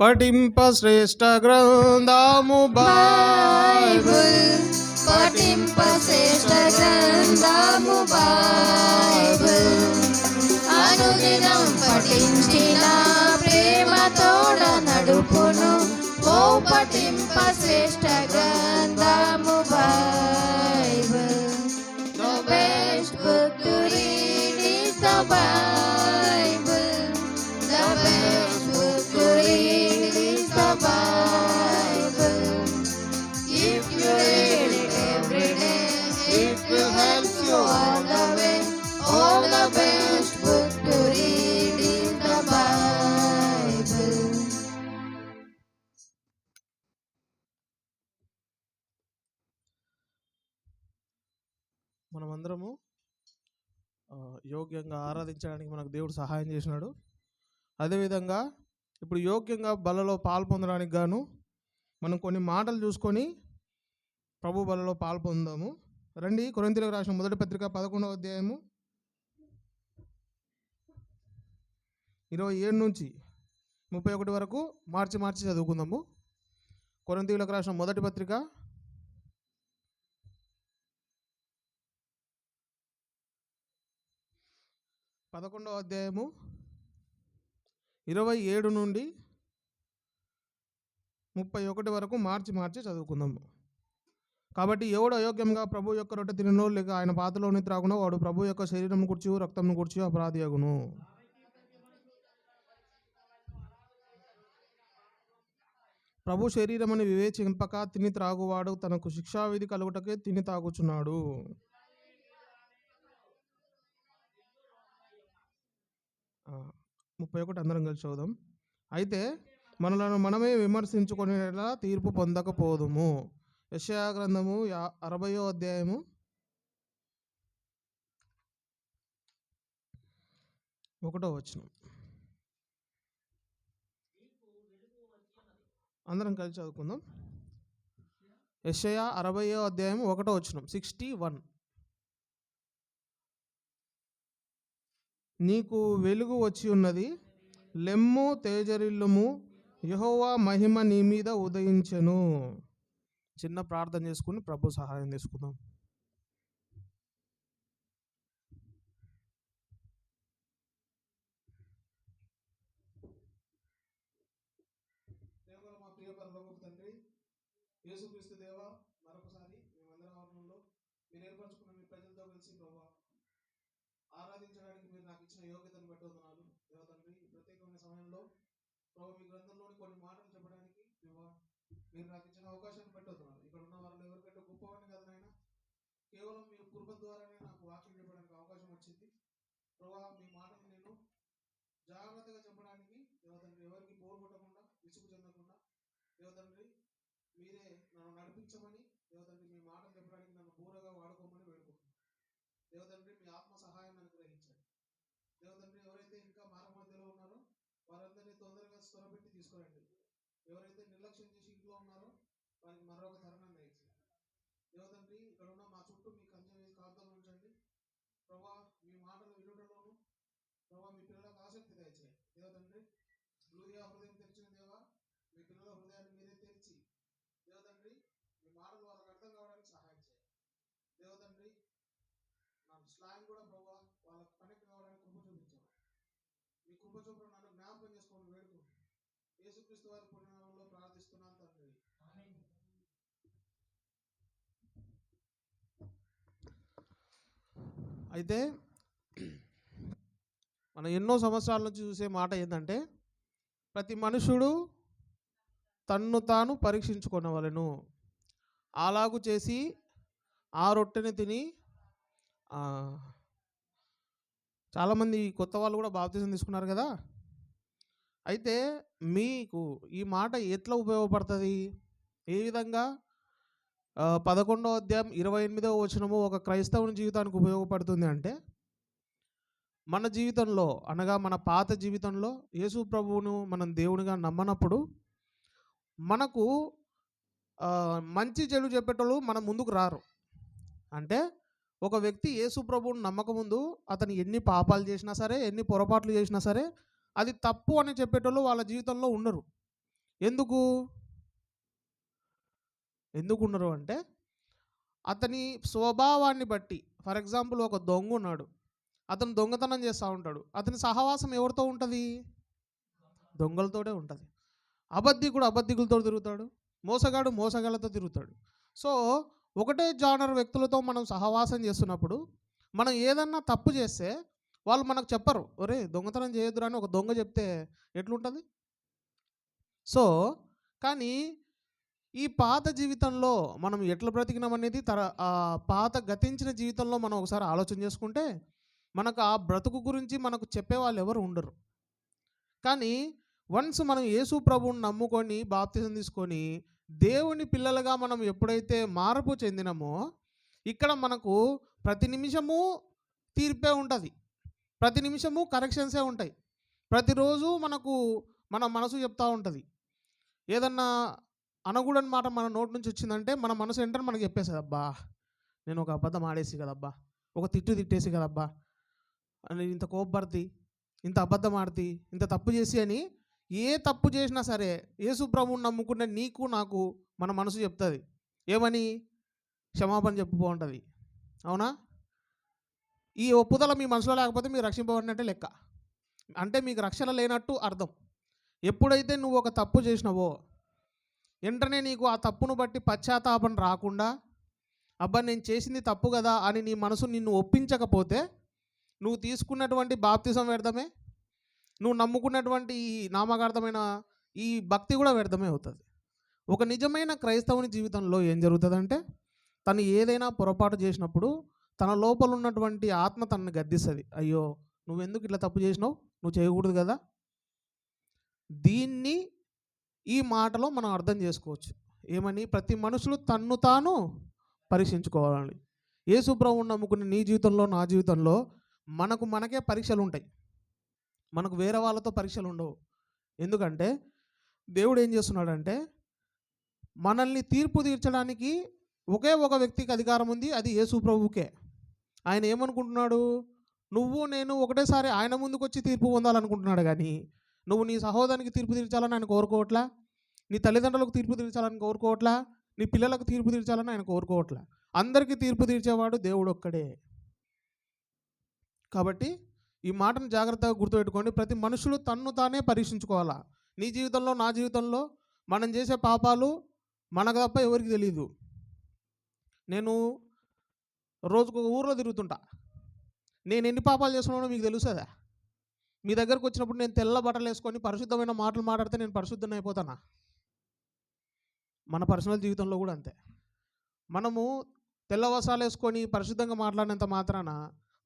పఠింప శ్రేష్ట గ్రంథము బైబుల్. పఠింప శ్రేష్ట గ్రంథము బైబుల్. అనుదినం పఠించిన ప్రేమతోడ నడుపును. ఓ పఠింప శ్రేష్ట గ్రంథము మనమందరము యోగ్యంగా ఆరాధించడానికి మనకు దేవుడు సహాయం చేసినాడు. అదేవిధంగా ఇప్పుడు యోగ్యంగా బలలో పాలు పొందడానికి గాను మనం కొన్ని మాటలు చూసుకొని ప్రభు బలలో పాల్పొందాము రండి కొరంతిలకు రాసిన మొదటి పత్రిక పదకొండవ అధ్యాయము ఇరవై ఏడు నుంచి ముప్పై ఒకటి వరకు మార్చి మార్చి చదువుకుందాము. కొరింతీయులకు రాసిన మొదటి పత్రిక పదకొండవ అధ్యాయము ఇరవై ఏడు నుండి ముప్పై ఒకటి వరకు మార్చి మార్చి చదువుకుందాము కాబట్టి ఎవడు అయోగ్యంగా ప్రభు యొక్క రొట్టె తిననో లేక ఆయన పాతలోని త్రాగునో వాడు ప్రభు యొక్క శరీరం కూర్చు రక్తంను కూర్చు అపరాధి అగును. ప్రభు శరీరమని వివేచింపక తిని త్రాగువాడు తనకు శిక్షావిధి కలుగుటకే తిని తాగుచున్నాడు. ముప్పై ఒకటి అందరం కలిసి చదువుదాం. అయితే మనలను మనమే విమర్శించుకునేలా తీర్పు పొందకపోదుము. యశయా గ్రంథము యా అరవయో అధ్యాయము. ఒకటో వచనం. అందరం కలిసి చదువుకుందాం. యశయా అరవయో అధ్యాయం ఒకటో వచనం. Sixty one. నీకు వెలుగు వచ్చి ఉన్నది. లెమ్ము తేజరిల్లుము. యహోవా మహిమ నీ మీద ఉదయించెను. చిన్న ప్రార్థన చేసుకుని ప్రభు సహాయం తీసుకుందాం మా ప్రియ పరలోకపు తండ్రి యేసుక్రీస్తు దేవ మరొకసారి మేమందరం ఆవరణంలో మీరు ఏర్పరచుకున్న మీ ప్రజలతో కలిసి ప్రభావ ఆరాధించడానికి మీరు నాకు ఇచ్చిన యోగ్యతను బట్టి వందనాలు. దేవతండ్రి ఈ ప్రత్యేకమైన సమయంలో ప్రభు మీ గ్రంథంలోని కొన్ని మాటలు చెప్పడానికి మీరు నాకు ఇచ్చిన అవకాశాన్ని బట్టి వందనాలు. ఇక్కడ ఉన్న వారిలో ఎవరికంటే గొప్పవాడిని కదా నాయన కేవలం మీ కృప ద్వారానే నాకు వాక్యం చెప్పడానికి అవకాశం వచ్చింది. ప్రభా మీ మాటను నేను జాగ్రత్తగా చెప్పడానికి దేవతండ్రి ఎవరికి బోర్ కొట్టకుండా విసుగు చెందకుండా దేవతండ్రి మీరే నన్ను నడిపించమని దేవతండ్రి మీ మాటలు చెప్పడానికి నన్ను బూరగా వాడుకోమని దేవతండ్రి మీ ఆత్మ సహాయం అనుగ్రహించండి. దేవతండ్రి ఎవరైతే ఇంకా మార మధ్యలో ఉన్నారో వారందరినీ తొందరగా స్థిరపెట్టి తీసుకురండి. ఎవరైతే నిర్లక్ష్యం చేసి ఇంట్లో ఉన్నారో వారికి మరొక తరుణం దయచేయండి దేవతండ్రి ఇక్కడ ఉన్న మా చుట్టూ మీ కంచె వేసి ఉంచండి. ప్రభా మీ మాటలు వినుటలోను ప్రభా మీ పిల్లలకు ఆసక్తి దయచేయండి. దేవతండ్రి హృదయ హృదయం దేవా మీ పిల్లల హృదయాన్ని మీరే తెరిచి దేవతండ్రి మీ మాటలు వాళ్ళకి అర్థం కావడానికి సహాయం చేయండి దేవతండ్రి కూడా ప్రభా వాళ్ళకి కనెక్ట్ కావడానికి కృప మీ కృప చూపును నన్ను జ్ఞాపకం వేడుకుంటున్నాను యేసుక్రీస్తు వారి పుణ్యనామంలో ప్రార్థిస్తున్నాను తండ్రి. అయితే మనం ఎన్నో సంవత్సరాల నుంచి చూసే మాట ఏంటంటే ప్రతి మనుషుడు తన్ను తాను పరీక్షించుకొనవలెను అలాగు చేసి ఆ రొట్టెని తిని చాలామంది కొత్త వాళ్ళు కూడా బాప్తిజం తీసుకున్నారు కదా! అయితే మీకు ఈ మాట ఎట్లా ఉపయోగపడుతుంది? ఏ విధంగా? పదకొండో అధ్యాయం ఇరవై ఎనిమిదవ వచనము ఒక క్రైస్తవుని జీవితానికి ఉపయోగపడుతుంది అంటే మన జీవితంలో అనగా మన పాత జీవితంలో యేసు ప్రభువును మనం దేవునిగా నమ్మనప్పుడు మనకు మంచి చెడు చెప్పేటోళ్ళు మన ముందుకు రారు. అంటే ఒక వ్యక్తి యేసు ప్రభువుని నమ్మకముందు అతను ఎన్ని పాపాలు చేసినా సరే ఎన్ని పొరపాట్లు చేసినా సరే అది తప్పు అని చెప్పేటోళ్ళు వాళ్ళ జీవితంలో ఉండరు. ఎందుకు? ఎందుకు ఉండరు అంటే అతని స్వభావాన్ని బట్టి. ఫర్ ఎగ్జాంపుల్ ఒక దొంగ ఉన్నాడు. అతను దొంగతనం చేస్తూ ఉంటాడు. అతని సహవాసం ఎవరితో ఉంటుంది? దొంగలతోటే ఉంటుంది. అబద్ధికుడు అబద్ధికులతో తిరుగుతాడు. మోసగాడు మోసగాళ్ళతో తిరుగుతాడు. సో ఒకటే జానర్ వ్యక్తులతో మనం సహవాసం చేస్తున్నప్పుడు మనం ఏదన్నా తప్పు చేస్తే వాళ్ళు మనకు చెప్పరు ఒరే దొంగతనం చేయొద్దురా అని ఒక దొంగ చెప్తే ఎట్లుంటుంది? సో కానీ ఈ పాత జీవితంలో మనం ఎట్లా బ్రతికినాం అనేది తర ఆ పాత గతించిన జీవితంలో మనం ఒకసారి ఆలోచన చేసుకుంటే మనకు ఆ బ్రతుకు గురించి మనకు చెప్పే వాళ్ళు ఎవరు ఉండరు. కానీ వన్స్ మనం యేసు ప్రభువుని నమ్ముకొని బాప్తిజం తీసుకొని దేవుని పిల్లలుగా మనం ఎప్పుడైతే మార్పు చెందినామో ఇక్కడ మనకు ప్రతి నిమిషము తీర్పే ఉంటుంది. ప్రతి నిమిషము కరెక్షన్సే ఉంటాయి. ప్రతిరోజు మనకు మన మనసు చెప్తూ ఉంటుంది. ఏదన్నా అనగూడని మాట మన నోటి నుంచి వచ్చిందంటే మన మనసు ఏంటని మనకు చెప్పేసేది అబ్బా! నేను ఒక అబద్ధం ఆడేసి కదబ్బా! ఒక తిట్టు తిట్టేసి కదబ్బా! అని ఇంత కోపపడితే ఇంత అబద్ధం ఆడితే ఇంత తప్పు చేసి అని ఏ తప్పు చేసినా సరే యేసు నమ్ముకుంటే నమ్ముకున్న నీకు నాకు మన మనసు చెప్తుంది. ఏమని? క్షమాపణ చెప్పుకో ఉంటుంది అవునా? ఈ ఒప్పుదల మీ మనసులో లేకపోతే మీరు రక్షింపబడినట్టే లెక్క. అంటే మీకు రక్షణ లేనట్టు అర్థం. ఎప్పుడైతే నువ్వు ఒక తప్పు చేసినావో వెంటనే నీకు ఆ తప్పును బట్టి పశ్చాత్తాపం రాకుండా అబ్బా నేను చేసింది తప్పు కదా అని నీ మనసు నిన్ను ఒప్పించకపోతే నువ్వు తీసుకున్నటువంటి బాప్తిజం వ్యర్థమే? నువ్వు నమ్ముకున్నటువంటి ఈ నామకార్థమైన ఈ భక్తి కూడా వ్యర్థమే అవుతుంది. ఒక నిజమైన క్రైస్తవుని జీవితంలో ఏం జరుగుతుందంటే తను ఏదైనా పొరపాటు చేసినప్పుడు తన లోపల ఉన్నటువంటి ఆత్మ తనని గద్దిస్తుంది. అయ్యో నువ్వెందుకు ఇట్లా తప్పు చేసినావు? నువ్వు చేయకూడదు కదా? దీన్ని ఈ మాటలో మనం అర్థం చేసుకోవచ్చు. ఏమని? ప్రతి మనుషులు తన్ను తాను పరీక్షించుకోవాలని ఏ శుభ్రం నమ్ముకున్న నీ జీవితంలో నా జీవితంలో మనకు మనకే పరీక్షలు ఉంటాయి మనకు వేరే వాళ్ళతో పరీక్షలు ఉండవు. ఎందుకంటే దేవుడు ఏం చేస్తున్నాడంటే మనల్ని తీర్పు తీర్చడానికి ఒకే ఒక వ్యక్తికి అధికారం ఉంది అది యేసు ప్రభువుకే ఆయన ఏమనుకుంటున్నాడు? నువ్వు నేను ఒకటేసారి ఆయన ముందుకు వచ్చి తీర్పు పొందాలనుకుంటున్నాడు కానీ నువ్వు నీ సహోదరునికి తీర్పు తీర్చాలని ఆయన కోరుకోవట్లా? నీ తల్లిదండ్రులకు తీర్పు తీర్చాలని కోరుకోవట్లా? నీ పిల్లలకు తీర్పు తీర్చాలని ఆయన కోరుకోవట్లా? అందరికీ తీర్పు తీర్చేవాడు దేవుడు ఒక్కడే. కాబట్టి ఈ మాటను జాగ్రత్తగా గుర్తుపెట్టుకోండి. ప్రతి మనుషులు తన్ను తానే పరీక్షించుకోవాలా? నీ జీవితంలో నా జీవితంలో మనం చేసే పాపాలు మనకు తప్ప ఎవరికి తెలియదు నేను రోజుకు ఊర్లో తిరుగుతుంటా. నేను ఎన్ని పాపాలు చేస్తున్నానో మీకు తెలుస్తుందా మీ దగ్గరకు వచ్చినప్పుడు నేను తెల్ల బట్టలు వేసుకొని పరిశుద్ధమైన మాటలు మాట్లాడితే నేను పరిశుద్ధం అయిపోతానా? మన పర్సనల్ జీవితంలో కూడా అంతే. మనము తెల్ల వస్త్రాలు వేసుకొని పరిశుద్ధంగా మాట్లాడినంత మాత్రాన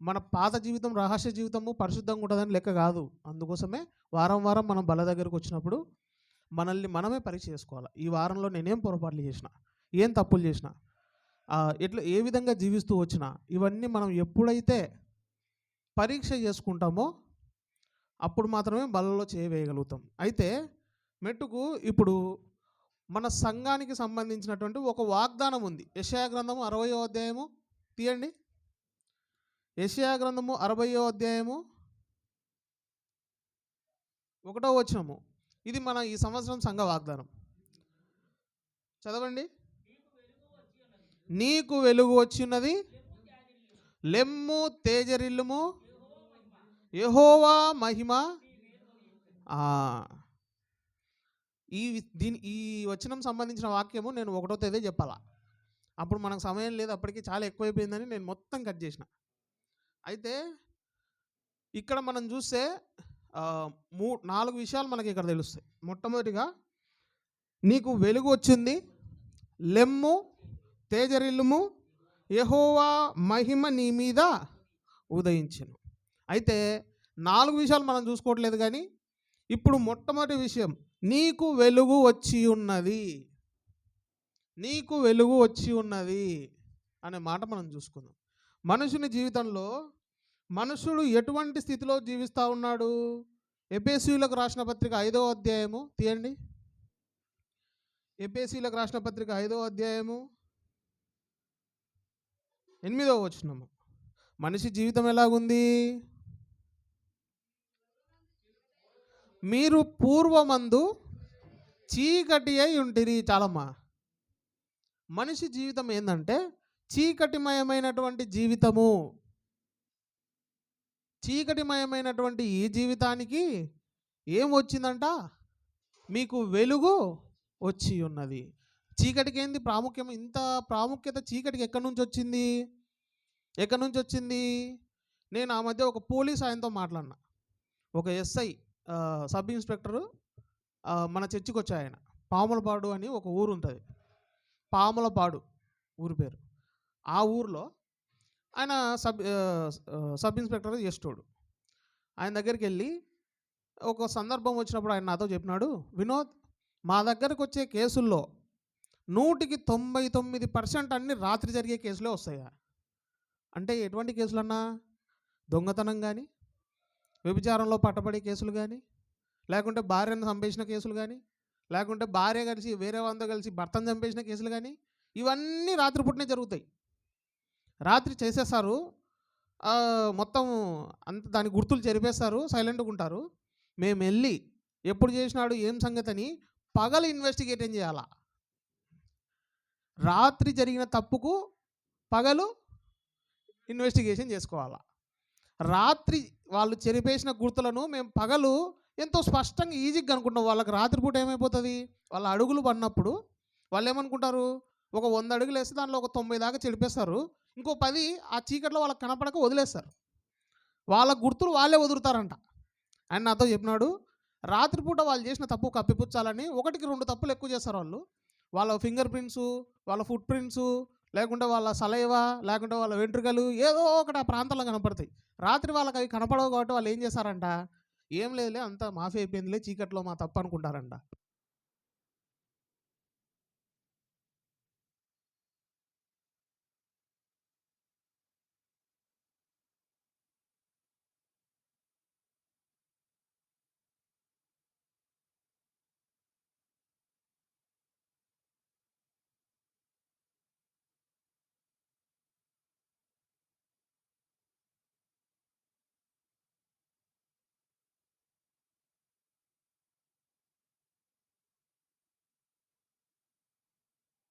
మన పాత జీవితం రహస్య జీవితము పరిశుద్ధంగా ఉంటుందని లెక్క కాదు. అందుకోసమే వారం వారం మనం బల దగ్గరకు వచ్చినప్పుడు మనల్ని మనమే పరీక్ష చేసుకోవాలి. ఈ వారంలో నేనేం పొరపాట్లు చేసిన ఏం తప్పులు చేసిన ఎట్లా ఏ విధంగా జీవిస్తూ వచ్చినా ఇవన్నీ మనం ఎప్పుడైతే పరీక్ష చేసుకుంటామో అప్పుడు మాత్రమే బలలో చేయవేయగలుగుతాం అయితే మెట్టుకు ఇప్పుడు మన సంఘానికి సంబంధించినటువంటి ఒక వాగ్దానం ఉంది. యశాయ గ్రంథము అరవయో అధ్యాయము తీయండి. యషయా గ్రంథము అరవయో అధ్యాయము ఒకటో వచనము. ఇది మన ఈ సంవత్సరం సంఘ వాగ్దానం. చదవండి. నీకు వెలుగు వచ్చినది లెమ్ము తేజరిల్లుము యహోవా మహిమ. ఈ దీని ఈ వచనం సంబంధించిన వాక్యము నేను ఒకటో తేదీ చెప్పాలా? అప్పుడు మనకు సమయం లేదు అప్పటికి చాలా ఎక్కువైపోయిందని నేను మొత్తం కట్ చేసిన. అయితే ఇక్కడ మనం చూస్తే మూ నాలుగు విషయాలు మనకి ఇక్కడ తెలుస్తాయి. మొట్టమొదటిగా నీకు వెలుగు వచ్చింది లెమ్ము తేజరిల్లుము యహోవా మహిమ నీ మీద ఉదయించను. అయితే నాలుగు విషయాలు మనం చూసుకోవట్లేదు కానీ ఇప్పుడు మొట్టమొదటి విషయం నీకు వెలుగు వచ్చి ఉన్నది. నీకు వెలుగు వచ్చి ఉన్నది అనే మాట మనం చూసుకుందాం. మనుషుని జీవితంలో మనుషుడు ఎటువంటి స్థితిలో జీవిస్తూ ఉన్నాడు? ఎపేసీలకు రాసిన పత్రిక ఐదో అధ్యాయము. తీయండి. ఎపేసీలకు రాసిన పత్రిక ఐదో అధ్యాయము. ఎనిమిదవ వచనము. మనిషి జీవితం ఎలాగుంది? మీరు పూర్వమందు చీకటి అయి ఉంటిరి చాలమ్మా. మనిషి జీవితం ఏంటంటే చీకటిమయమైనటువంటి జీవితము. చీకటిమయమైనటువంటి ఈ జీవితానికి ఏం వచ్చిందంట? మీకు వెలుగు వచ్చి ఉన్నది. చీకటికి ఏంది ప్రాముఖ్యం? ఇంత ప్రాముఖ్యత చీకటికి ఎక్కడి నుంచి వచ్చింది? ఎక్కడి నుంచి వచ్చింది? నేను ఆ మధ్య ఒక పోలీస్ ఆయనతో మాట్లాడినా. ఒక ఎస్ఐ సబ్ ఇన్స్పెక్టరు మన చర్చికి వచ్చాయి ఆయన పాములపాడు అని ఒక ఊరు ఉంటుంది పాములపాడు ఊరి పేరు. ఆ ఊర్లో ఆయన సబ్ సబ్ ఇన్స్పెక్టర్ చేస్తాడు ఆయన దగ్గరికి వెళ్ళి ఒక సందర్భం వచ్చినప్పుడు ఆయన నాతో చెప్పినాడు వినోద్ మా దగ్గరకు వచ్చే కేసుల్లో నూటికి తొంభై తొమ్మిది పర్సెంట్ అన్ని రాత్రి జరిగే కేసులే వస్తాయా? అంటే ఎటువంటి కేసులన్నా? దొంగతనం కానీ వ్యభిచారంలో పట్టబడే కేసులు కానీ లేకుంటే భార్యను చంపేసిన కేసులు కానీ లేకుంటే భార్య కలిసి వేరే వాళ్ళతో కలిసి భర్తను చంపేసిన కేసులు కానీ ఇవన్నీ రాత్రిపూటనే జరుగుతాయి. రాత్రి చేసేస్తారు మొత్తం అంత దాని గుర్తులు చెరిపేస్తారు సైలెంట్గా ఉంటారు. మేము వెళ్ళి ఎప్పుడు చేసినాడు ఏం సంగతి అని పగలు ఇన్వెస్టిగేట్ ఏం చేయాలా? రాత్రి జరిగిన తప్పుకు పగలు ఇన్వెస్టిగేషన్ చేసుకోవాలా? రాత్రి వాళ్ళు చెరిపేసిన గుర్తులను మేము పగలు ఎంతో స్పష్టంగా ఈజీగా అనుకుంటాం వాళ్ళకి రాత్రిపూట ఏమైపోతుంది? వాళ్ళ అడుగులు పడినప్పుడు వాళ్ళు ఏమనుకుంటారు? ఒక వంద అడుగులు వేస్తే దాంట్లో ఒక తొంభై దాకా చెడిపేస్తారు. ఇంకో పది ఆ చీకట్లో వాళ్ళకి కనపడక వదిలేస్తారు. వాళ్ళ గుర్తులు వాళ్ళే వదులుతారంట. ఆయన నాతో చెప్పినాడు రాత్రిపూట వాళ్ళు చేసిన తప్పు కప్పిపుచ్చాలని ఒకటికి రెండు తప్పులు ఎక్కువ చేస్తారు వాళ్ళు. వాళ్ళ ఫింగర్ ప్రింట్స్ వాళ్ళ ఫుట్ ప్రింట్స్ లేకుంటే వాళ్ళ సలైవా లేకుంటే వాళ్ళ వెంట్రుకలు ఏదో ఒకటి ఆ ప్రాంతంలో కనపడతాయి. రాత్రి వాళ్ళకి అవి కనపడవు కాబట్టి వాళ్ళు ఏం చేస్తారంట? ఏం లేదులే అంతా మాఫీ అయిపోయిందిలే చీకట్లో మా తప్పు అనుకుంటారంట.